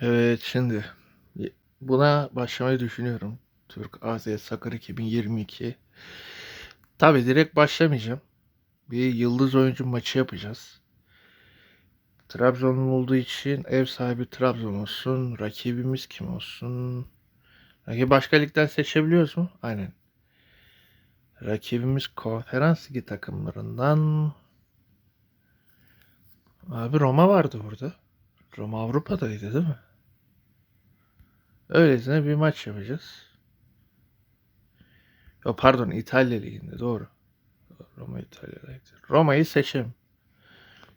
Evet şimdi buna başlamayı düşünüyorum. Türk AZ Sakır 2022. Tabi direkt başlamayacağım. Bir yıldız oyuncu maçı yapacağız. Trabzon'un olduğu için ev sahibi Trabzon olsun. Rakibimiz kim olsun? Rakibi başka ligden seçebiliyoruz mu? Aynen. Rakibimiz konferans ligi takımlarından. Abi Roma vardı burada. Roma Avrupa'daydı değil mi? Öylesine bir maç yapacağız. Yo, pardon İtalya Ligi'nde doğru. Roma İtalya'daydı. Roma'yı seçelim.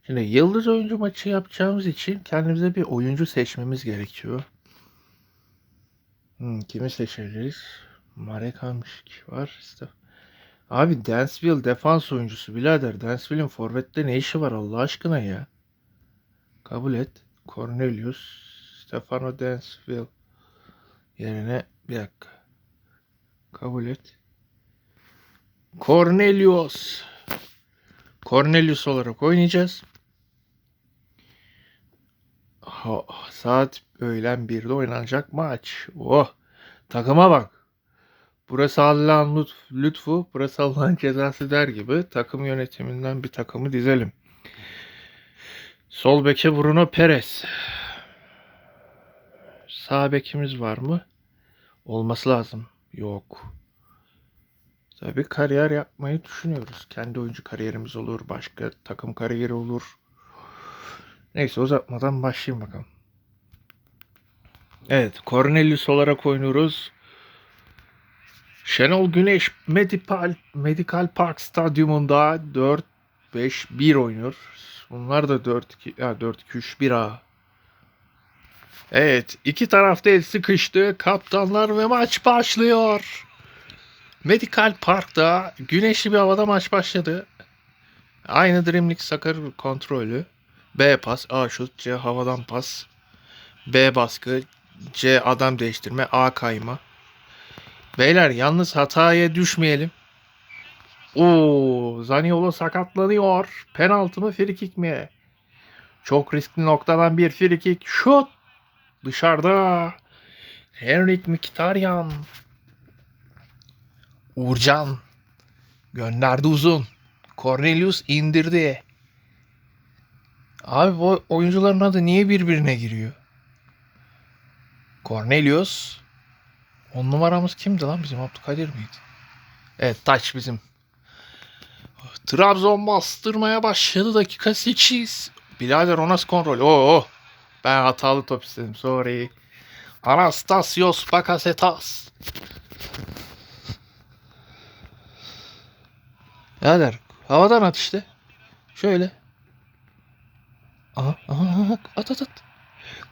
Şimdi yıldız oyuncu maçı yapacağımız için kendimize bir oyuncu seçmemiz gerekiyor. Hmm, kimi seçebiliriz? Marek Hamşik var. İşte. Abi Dansville defans oyuncusu birader. Dansville'in forvette ne işi var Allah aşkına ya? Kabul et. Cornelius Stefano Dansville yerine bir dakika. Kabul et. Cornelius. Cornelius olarak oynayacağız. Ha, saat öğlen 1'de oynanacak maç. Oh. Takıma bak. Burası Allah'ın lütf- lütfu, burası Allah'ın cezası der gibi takım yönetiminden bir takımı dizelim. Sol beke Bruno Perez. Sağ bekimiz var mı? Olması lazım. Yok. Tabii kariyer yapmayı düşünüyoruz. Kendi oyuncu kariyerimiz olur, başka takım kariyeri olur. Neyse uzatmadan başlayayım bakalım. Evet, Cornelius olarak oynuyoruz. Şenol Güneş Medical, Medical Park Stadyumunda 4-5-1 oynuyor. Bunlar da 4-2, ya 4-2-3-1 A. Evet, iki tarafta el sıkıştı. Kaptanlar ve maç başlıyor. Medical Park'ta güneşli bir havada maç başladı. Aynı Dreamlik Sakır kontrolü. B pas, A şut, C havadan pas. B baskı, C adam değiştirme, A kayma. Beyler yalnız hataya düşmeyelim. Oo, Zaniolo sakatlanıyor. Penaltı mı frikik mi? Çok riskli noktadan bir frikik. Şut. Dışarıda. Henrik Mkhitaryan. Uğurcan. Gönderdi uzun. Cornelius indirdi. Abi bu oyuncuların adı niye birbirine giriyor? Cornelius. On numaramız kimdi lan bizim Abdülkadir miydi? Evet taç bizim. Trabzon bastırmaya başladı dakika 8. Bilader o nasıl kontrol? Oo, ben hatalı top istedim sorry. Anastasios Bakasetas. Birader havadan at işte. Şöyle. Aha, aha, at at at.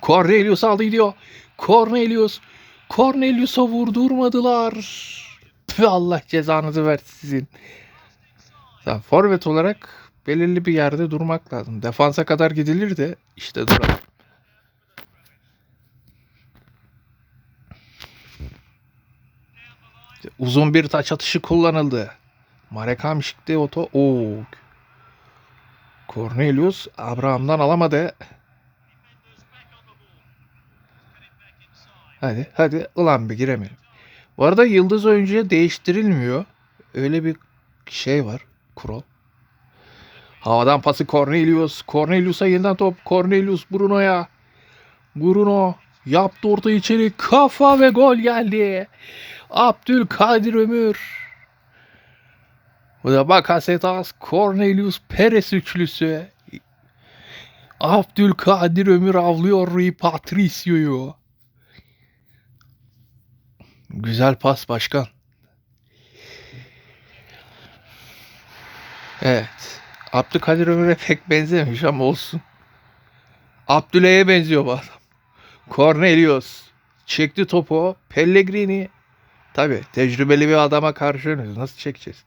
Cornelius aldı gidiyor. Cornelius. Cornelius'a vurdurmadılar. Püh, Allah cezanızı versin sizin. Forvet olarak belirli bir yerde durmak lazım. Defansa kadar gidilir de işte duralım. Uzun bir taç atışı kullanıldı. Marek Hamşik'te oto. Oo. Cornelius Abraham'dan alamadı. Hadi hadi ulan bir giremedim. Bu arada yıldız oyuncuya değiştirilmiyor. Öyle bir şey var. Kural. Havadan pası Cornelius. Cornelius'a yeniden top. Cornelius Bruno'ya. Bruno yaptı orta içeri. Kafa ve gol geldi. Abdülkadir Ömür. Bu da Bakasetas, Cornelius Perez üçlüsü. Abdülkadir Ömür avlıyor Rui Patricio'yu. Güzel pas başkan. Evet. Abdülkadir Ömür'e pek benzememiş ama olsun. Abdüley'e benziyor bu adam. Cornelius. Çekti topu. Pellegrini. Tabi tecrübeli bir adama karşı oynuyoruz. Nasıl çekeceğiz?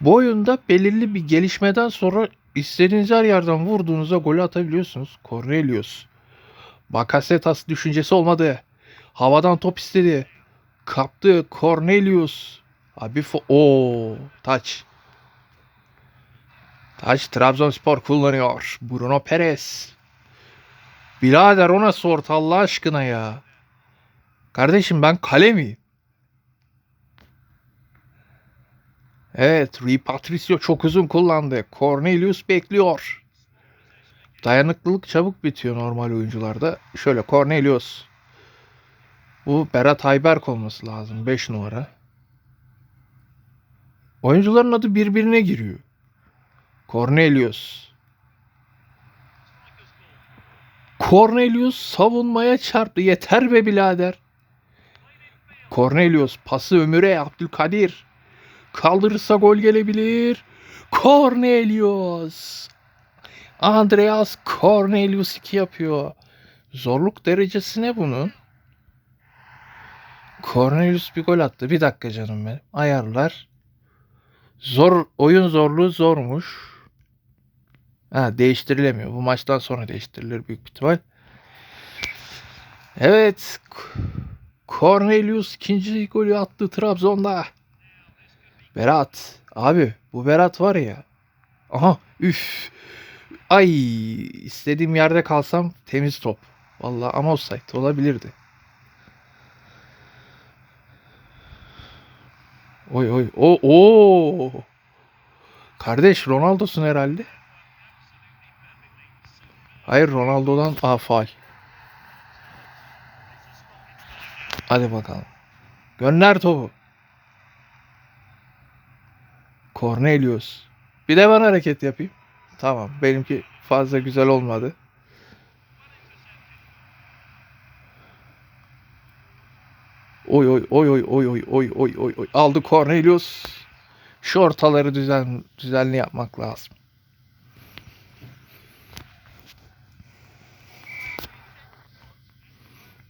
Bu oyunda belirli bir gelişmeden sonra istediğiniz her yerden vurduğunuzda golü atabiliyorsunuz. Cornelius. Bakasetas düşüncesi olmadı. Havadan top istedi. Kaptı Cornelius. Abi fo- o taç. Taç Trabzonspor kullanıyor. Bruno Perez. Birader o nasıl orta Allah aşkına ya. Kardeşim ben kale miyim? Evet, Rui Patricio çok uzun kullandı. Cornelius bekliyor. Dayanıklılık çabuk bitiyor normal oyuncularda. Şöyle Cornelius. Bu Berat Ayberk olması lazım. 5 numara. Oyuncuların adı birbirine giriyor. Cornelius. Cornelius savunmaya çarptı. Yeter be birader. Cornelius pası Ömür'e Abdülkadir. Kaldırırsa gol gelebilir. Cornelius. Andreas Cornelius 2 yapıyor. Zorluk derecesi ne bunun? Cornelius bir gol attı. Bir dakika canım benim. Ayarlar. Zor oyun zorluğu zormuş. Ha değiştirilemiyor. Bu maçtan sonra değiştirilir büyük ihtimal. Evet. Cornelius ikinci golü attı Trabzon'da. Berat. Abi bu Berat var ya. Aha üf. Ay istediğim yerde kalsam temiz top. Vallahi ama offside olabilirdi. Oy oy. O o. Kardeş Ronaldo'sun herhalde. Hayır Ronaldo'dan aa faal. Hadi bakalım. Gönder topu. Cornelius. Bir de ben hareket yapayım. Tamam. Benimki fazla güzel olmadı. Oy oy oy oy oy oy oy oy oy oy. Aldı Cornelius. Şu ortaları düzen düzenli yapmak lazım.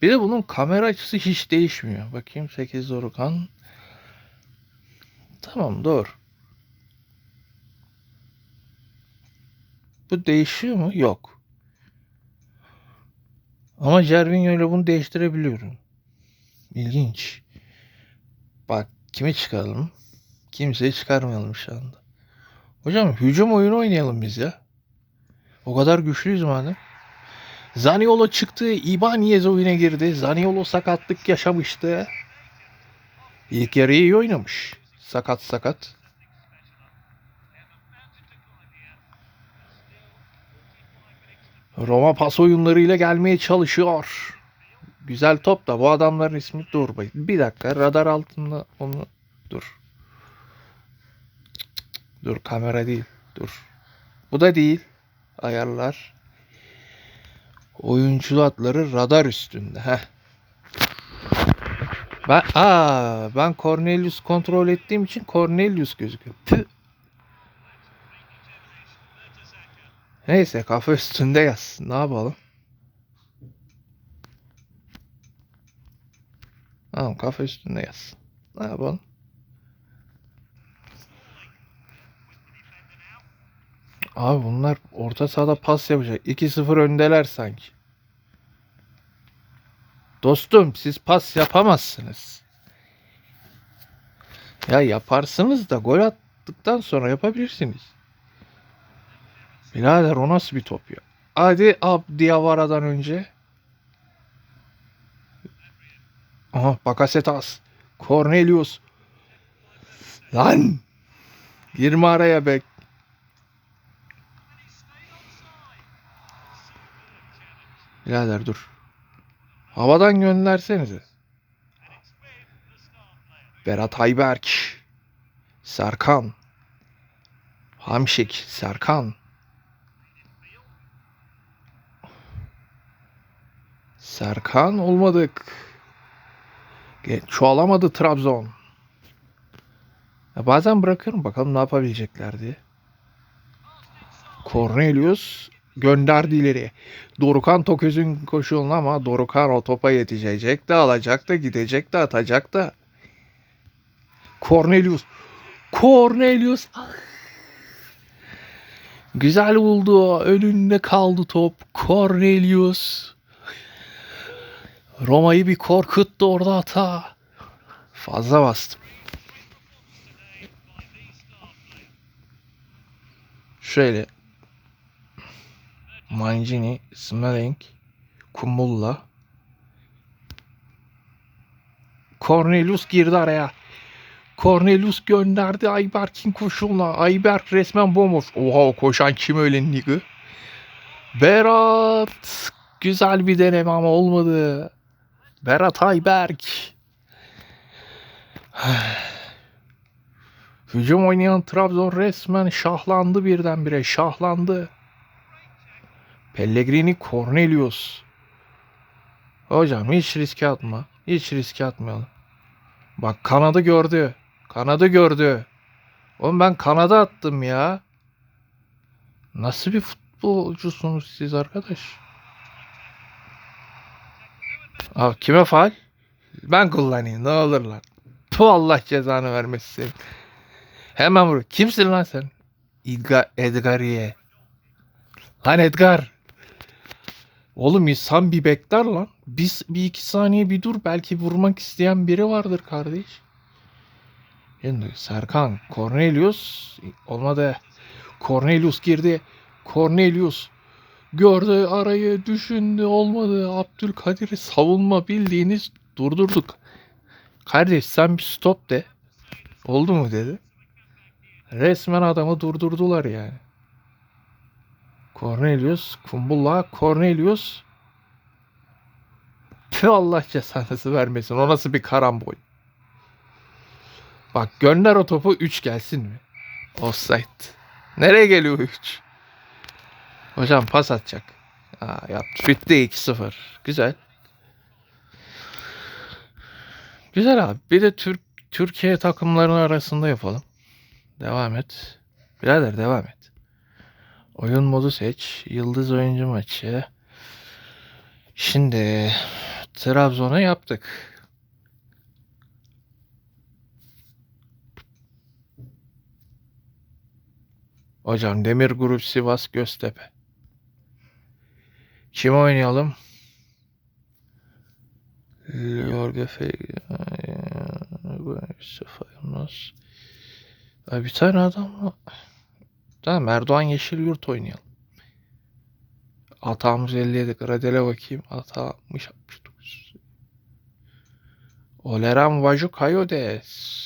Bir de bunun kamera açısı hiç değişmiyor. Bakayım 8 Dorukan. Tamam doğru. Bu değişiyor mu? Yok. Ama Jervinho ile bunu değiştirebiliyorum. İlginç. Bak kimi çıkaralım? Kimseyi çıkarmayalım şu anda. Hocam hücum oyunu oynayalım biz ya. O kadar güçlüyüz madem. Zaniolo çıktı. Ibanez oyuna girdi. Zaniolo sakatlık yaşamıştı. İlk yarıyı iyi oynamış. Sakat sakat. Roma pas oyunlarıyla gelmeye çalışıyor. Güzel top da bu adamların ismi dur. Bir dakika radar altında onu dur. Dur kamera değil. Dur. Bu da değil. Ayarlar. Oyuncu radar üstünde. Heh. Ben, aa, ben Cornelius kontrol ettiğim için Cornelius gözüküyor. Tüh. Neyse kafa üstünde yaz. Ne yapalım? Tamam kafa üstünde yaz. Ne yapalım? Abi bunlar orta sahada pas yapacak. 2-0 öndeler sanki. Dostum siz pas yapamazsınız. Ya yaparsınız da gol attıktan sonra yapabilirsiniz. Birader o nasıl bir top ya? Hadi Abdiyavara'dan önce. Aha Bakasetas. Cornelius. Lan. Girme araya bek. Birader dur. Havadan göndersenize. Berat Ayberk. Serkan. Hamşik. Serkan. Serkan olmadık. Çoğalamadı Trabzon. Ya bazen bırakıyorum bakalım ne yapabilecekler diye. Cornelius gönderdi ileri. Dorukan Toköz'ün koşulunu ama Dorukan o topa yetişecek de alacak da gidecek de atacak da. Cornelius. Cornelius. Ah. Güzel buldu. Önünde kaldı top. Cornelius. Roma'yı bir korkuttu orada hata. Fazla bastım. Şöyle. Mancini, Smelling. Kumulla. Cornelius girdi araya. Cornelius gönderdi Ayberk'in koşuluna. Ayberk resmen bomboş. Oha o koşan kim öyle nigı? Berat. Güzel bir deneme ama olmadı. Berat Ayberk. Hücum oynayan Trabzon resmen şahlandı birdenbire. Şahlandı. Pellegrini Cornelius. Hocam hiç riske atma. Hiç riske atmayalım. Bak kanadı gördü. Kanadı gördü. Oğlum ben kanada attım ya. Nasıl bir futbolcusunuz siz arkadaş? Abi kime faal? Ben kullanayım ne olur lan. Tu Allah cezanı vermesin. Hemen vur. Kimsin lan sen? Edgar, Edgariye. Lan Edgar. Oğlum insan bir bekler lan. Biz bir iki saniye bir dur. Belki vurmak isteyen biri vardır kardeş. Şimdi Serkan, Cornelius olmadı. Cornelius girdi. Cornelius gördü arayı düşündü olmadı. Abdülkadir'i savunma bildiğiniz durdurduk. Kardeş sen bir stop de. Oldu mu dedi. Resmen adamı durdurdular yani. Cornelius, Kumbulla, Cornelius. Tüh Allah cezanızı vermesin. O nasıl bir karambol. Bak gönder o topu 3 gelsin mi? Offside. Nereye geliyor 3? Hocam pas atacak. Aa, yaptı. Bitti 2-0. Güzel. Güzel abi. Bir de Türk Türkiye takımlarının arasında yapalım. Devam et. Birader devam et. Oyun modu seç. Yıldız oyuncu maçı. Şimdi Trabzon'a yaptık. Hocam Demir Grup Sivas Göztepe. Kim oynayalım? Jorge. Ay bir tane adam var. Tamam Erdoğan Yeşil Yurt oynayalım. Hatamız 57. Gradele bakayım. 60 69. Oleran Vaju Kayodes.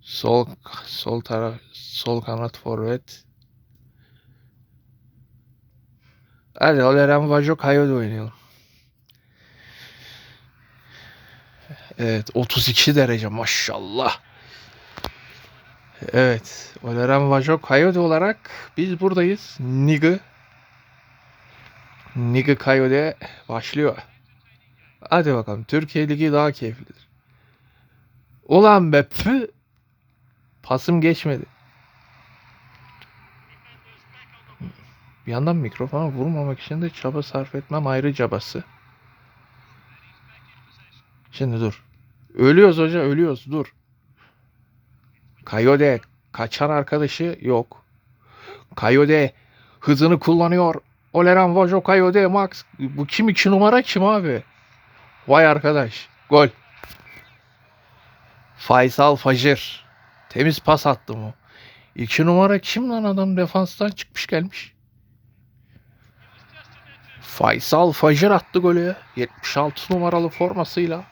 Sol sol taraf sol kanat forvet. Hadi Oleran Vaju Kayode oynayalım. Evet 32 derece maşallah. Evet. Oleran Vajo Coyote olarak biz buradayız. Nigı. Nigı Coyote başlıyor. Hadi bakalım. Türkiye Ligi daha keyiflidir. Ulan be pü. Pasım geçmedi. Bir yandan mikrofona vurmamak için de çaba sarf etmem ayrı cabası. Şimdi dur. Ölüyoruz hoca ölüyoruz dur. Kayode kaçan arkadaşı yok. Kayode hızını kullanıyor. Oleran Vajo Kayode Max. Bu kim iki numara kim abi? Vay arkadaş. Gol. Faysal Fajr. Temiz pas attı mı? İki numara kim lan adam defanstan çıkmış gelmiş. Faysal Fajr attı golü. 76 numaralı formasıyla.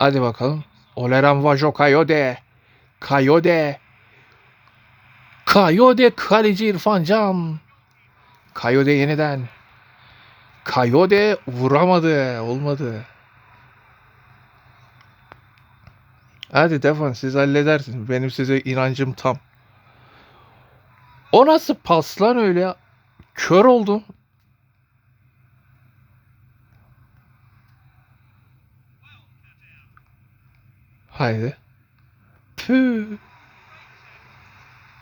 Hadi bakalım. Oleran Vajo Kayode. Kayode. Kayode kaleci İrfan Can. Kayode yeniden. Kayode vuramadı. Olmadı. Hadi defan siz halledersiniz. Benim size inancım tam. O nasıl pas lan öyle? Kör oldum. Haydi. Püh.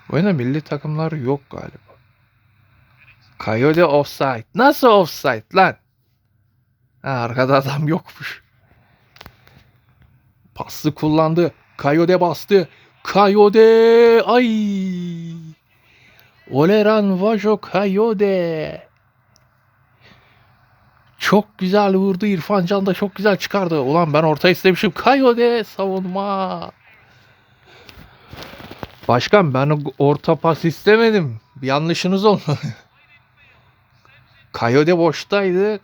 Bu oyunda milli takımlar yok galiba. Coyote offside. Nasıl offside lan? Ha, arkada adam yokmuş. Paslı kullandı. Coyote bastı. Coyote. Ay. Oleran Vajo Coyote. Çok güzel vurdu. İrfan Can da çok güzel çıkardı. Ulan ben orta istemişim. Coyote savunma. Başkan ben orta pas istemedim. Bir yanlışınız olmadı. Kayode boştaydı.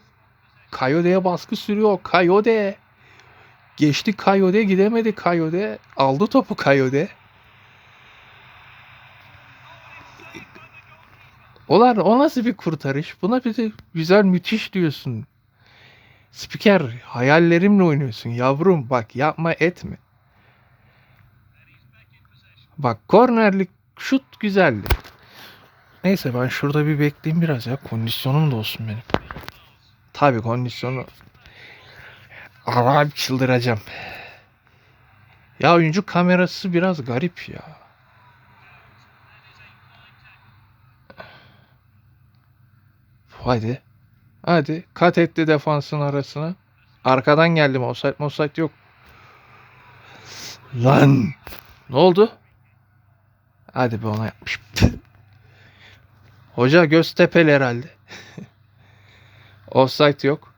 Kayode'ye baskı sürüyor. Kayode. Geçti Kayode gidemedi Kayode. Aldı topu Kayode. Ulan o nasıl bir kurtarış? Buna bir de güzel müthiş diyorsun. Spiker hayallerimle oynuyorsun yavrum bak yapma etme. Bak kornerlik şut güzeldi. Neyse ben şurada bir bekleyeyim biraz ya. Kondisyonum da olsun benim. Tabii kondisyonu. Allah'ım çıldıracağım. Ya oyuncu kamerası biraz garip ya. Hadi. Hadi. Kat etti defansın arasına. Arkadan geldim. Offside offside yok. Lan. Ne oldu? Hadi be ona yapmış. Hoca Göztepe'li herhalde. Offside yok.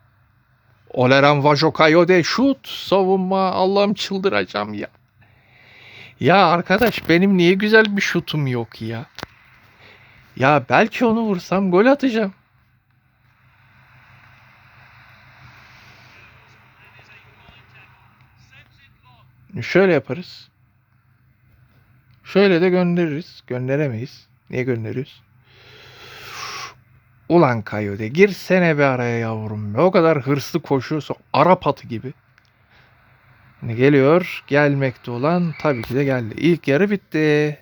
Oleran Vajokayode şut savunma Allah'ım çıldıracağım ya. Ya arkadaş benim niye güzel bir şutum yok ya. Ya belki onu vursam gol atacağım. Şöyle yaparız. Şöyle de göndeririz. Gönderemeyiz. Niye gönderiyoruz? Ulan Kayode girsene bir araya yavrum. O kadar hırslı koşuyorsa Arap atı gibi. Ne geliyor? Gelmekte olan tabii ki de geldi. İlk yarı bitti.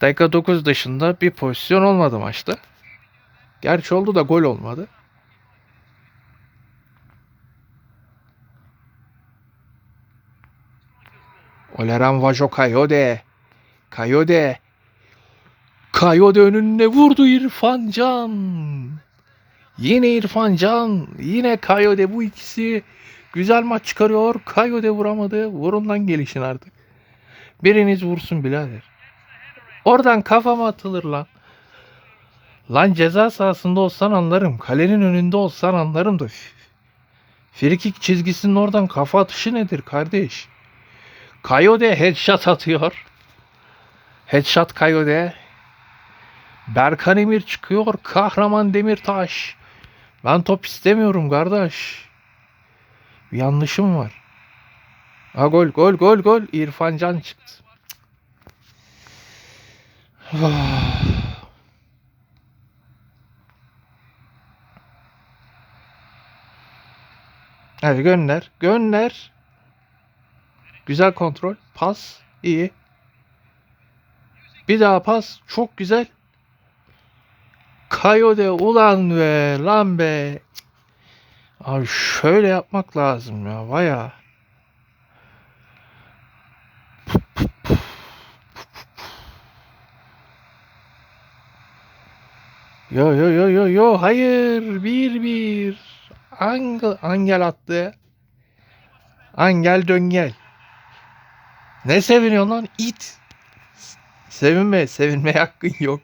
Dakika 9 dışında bir pozisyon olmadı maçta. Gerçi oldu da gol olmadı. Oleran Vajo Kayode. Kayode. Kayode önüne vurdu İrfan Can. Yine İrfan Can. Yine Kayode bu ikisi güzel maç çıkarıyor. Kayode vuramadı. Vurun lan gelişin artık. Biriniz vursun birader. Oradan kafama atılır lan. Lan ceza sahasında olsan anlarım. Kalenin önünde olsan anlarım da. Frikik çizgisinin oradan kafa atışı nedir kardeş? Kayode headshot atıyor. Headshot Kayode. Berkan Emir çıkıyor. Kahraman Demirtaş. Ben top istemiyorum kardeş. Bir yanlışım var. Ha gol gol gol gol. İrfan Can çıktı. Hadi gönder. Gönder. Güzel kontrol. Pas. iyi. Bir daha pas. Çok güzel. Kayode ulan be lan be. Abi şöyle yapmak lazım ya baya. Yo yo yo yo yo hayır bir bir. Angel, Angel attı. Angel döngel. Ne seviniyorsun lan it? Sevinme, sevinmeye hakkın yok.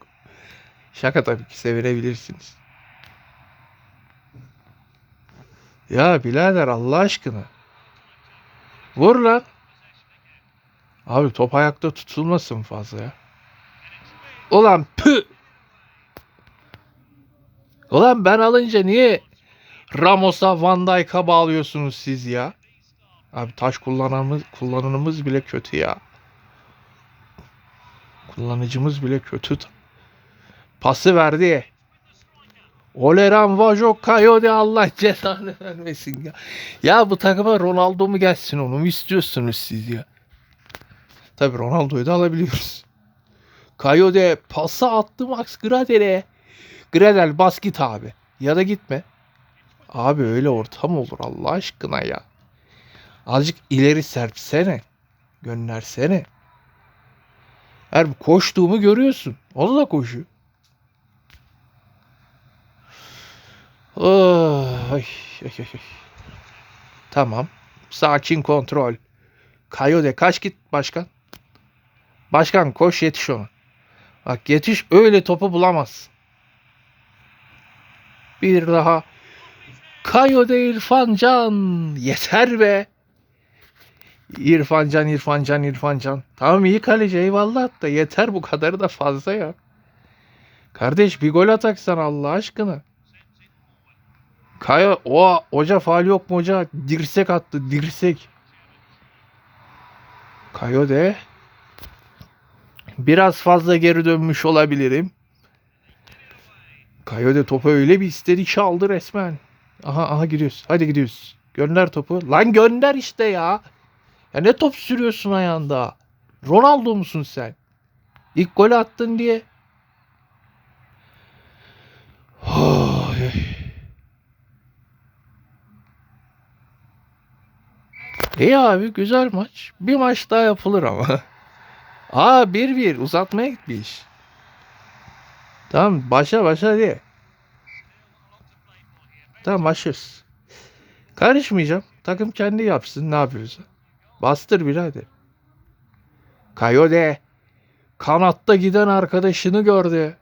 Şaka tabii ki sevinebilirsiniz. Ya birader Allah aşkına. Vur lan. Abi top ayakta tutulmasın fazla ya. Ulan pü. Ulan ben alınca niye Ramos'a Van Dijk'a bağlıyorsunuz siz ya? Abi taş kullananımız, kullananımız bile kötü ya. Kullanıcımız bile kötü. Pası verdi. Oleran Vajo Kayode Allah cezanı vermesin ya. Ya bu takıma Ronaldo mu gelsin onu mu istiyorsunuz siz ya? Tabi Ronaldo'yu da alabiliyoruz. Kayode pası attı Max Gradel'e. Gradel bas git abi. Ya da gitme. Abi öyle ortam olur Allah aşkına ya. Azıcık ileri serpsene. Göndersene. Her koştuğumu görüyorsun. O da koşuyor. Oh, ay, ay, ay, ay. Tamam. Sakin kontrol. Kayode kaç git başkan. Başkan koş yetiş ona. Bak yetiş öyle topu bulamaz. Bir daha. Kayode İrfan Can. Yeter be. İrfan Can, İrfan Can, İrfan Can. Tamam iyi kaleci eyvallah da yeter bu kadarı da fazla ya. Kardeş bir gol ataksan Allah aşkına. Kaya o hoca faal yok mu hoca? Dirsek attı dirsek. Kayo de. Biraz fazla geri dönmüş olabilirim. Kayo de topu öyle bir istedi ki aldı resmen. Aha aha gidiyoruz. Hadi gidiyoruz. Gönder topu. Lan gönder işte ya. Ya ne top sürüyorsun ayağında? Ronaldo musun sen? İlk golü attın diye. İyi abi güzel maç. Bir maç daha yapılır ama. Aa 1-1 uzatmaya gitmiş. Tamam başla başla diye. Tamam başlıyoruz. Karışmayacağım. Takım kendi yapsın ne yapıyorsa. Bastır birader. Kayode. Kanatta giden arkadaşını gördü.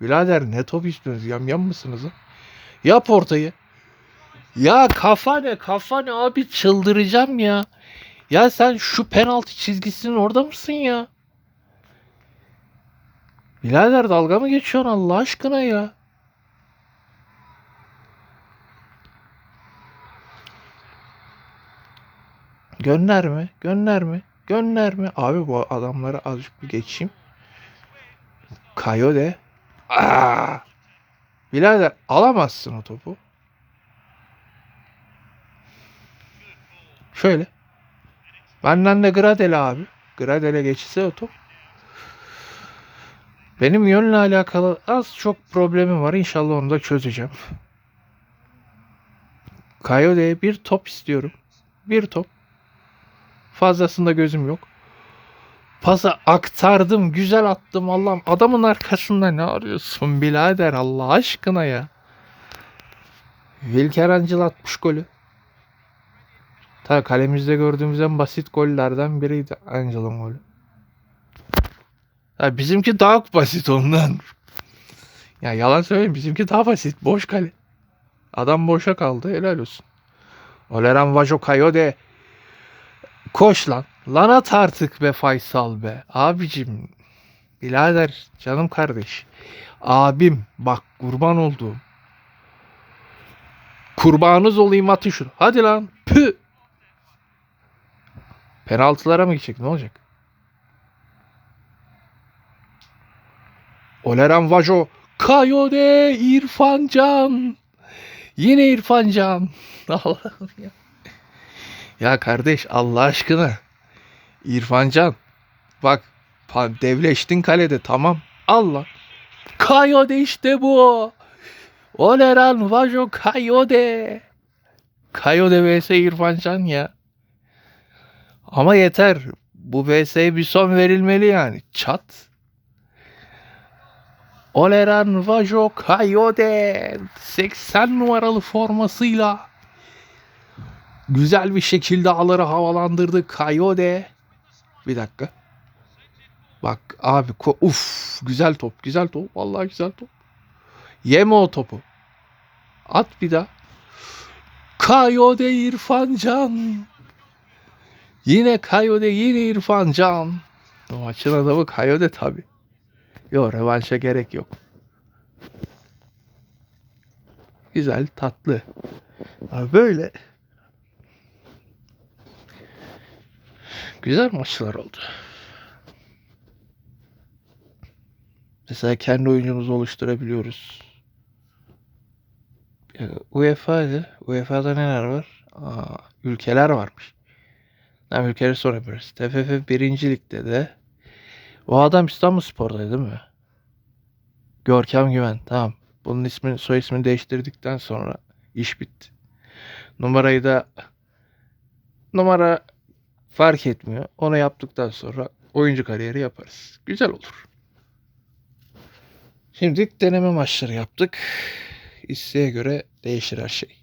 Birader ne top istiyorsunuz? Yam yam mısınız? ha? Yap ortayı. Ya kafa ne kafa ne abi çıldıracağım ya. Ya sen şu penaltı çizgisinin orada mısın ya? Birader dalga mı geçiyorsun Allah aşkına ya? Gönderme, gönderme, gönderme. Abi bu adamları azıcık bir geçeyim. Kayo de. Aa! Birader alamazsın o topu. Şöyle. Benden de Gradel abi. Gradel'e geçse o top. Benim yönle alakalı az çok problemim var. İnşallah onu da çözeceğim. Kayode'ye bir top istiyorum. Bir top. Fazlasında gözüm yok. Pasa aktardım. Güzel attım Allah'ım. Adamın arkasında ne arıyorsun birader Allah aşkına ya. Wilker Angel atmış golü. Ta kalemizde gördüğümüz en basit gollerden biriydi Angel'ın golü. Ha, bizimki daha basit ondan. Ya yalan söyleyeyim bizimki daha basit. Boş kale. Adam boşa kaldı. Helal olsun. Oleran Vajo Kayode. Koş lan. Lan at artık be Faysal be. Abicim. Birader. Canım kardeş. Abim. Bak kurban olduğum. Kurbanınız olayım atın şunu. Hadi lan. Pü. Penaltılara mı gidecek? Ne olacak? Oleran Vajo. Kayode İrfan Can. Yine İrfan Can. Allah'ım ya. Ya kardeş Allah aşkına. İrfan Can. Bak devleştin kalede tamam. Allah. Kayode işte bu. Oleran Vajo Kayode. Kayode vs İrfan Can ya. Ama yeter. Bu VS'ye bir son verilmeli yani. Çat. Oleran Vajo Kayode 80 numaralı formasıyla güzel bir şekilde ağları havalandırdı Kayode. Bir dakika. Bak abi uf güzel top güzel top vallahi güzel top. Yeme o topu. At bir daha. Kayode İrfan Can. Yine Kayode yine İrfan Can. O maçın adamı Kayode tabi. Yok revanşa gerek yok. Güzel tatlı. Abi böyle. Güzel maçlar oldu. Mesela kendi oyuncumuzu oluşturabiliyoruz. Ee, UEFA'dı. UEFA'da neler var? Aa, ülkeler varmış. Tamam ülkeleri sonra yapıyoruz. TFF 1. Lig'de de o adam İstanbul Spor'daydı değil mi? Görkem Güven. Tamam. Bunun ismini, soy ismini değiştirdikten sonra iş bitti. Numarayı da numara fark etmiyor. Onu yaptıktan sonra oyuncu kariyeri yaparız. Güzel olur. Şimdi deneme maçları yaptık. İsteğe göre değişir her şey.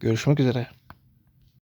Görüşmek üzere.